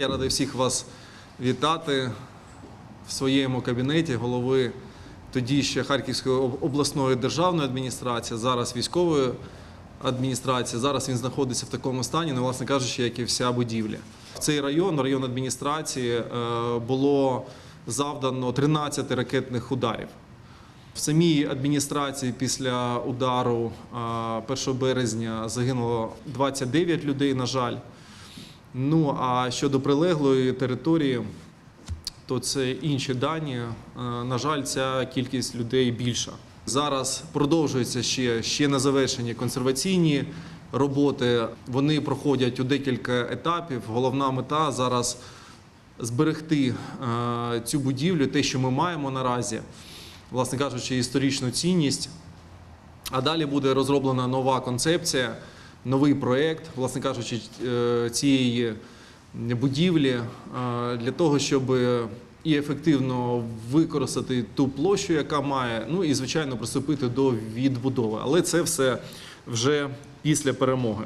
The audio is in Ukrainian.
Я радий всіх вас вітати в своєму кабінеті голови тоді ще Харківської обласної державної адміністрації, зараз військової адміністрації. Зараз він знаходиться в такому стані, ну, власне кажучи, як і вся будівля. В цей район, район адміністрації, е, було завдано 13 ракетних ударів. В самій адміністрації після удару 1 березня загинуло 29 людей, на жаль. Ну а щодо прилеглої території, то це інші дані. Е, На жаль, ця кількість людей більша. Зараз продовжуються ще, ще на завершенні консерваційні роботи. Вони проходять у декілька етапів. Головна мета зараз зберегти е, цю будівлю, те, що ми маємо наразі, власне кажучи, історичну цінність. А далі буде розроблена нова концепція, новий проєкт, власне кажучи, е, цієї будівлі е, для того, щоб і ефективно використати ту площу, яка має, ну і звичайно приступити до відбудови. Але це все вже після перемоги.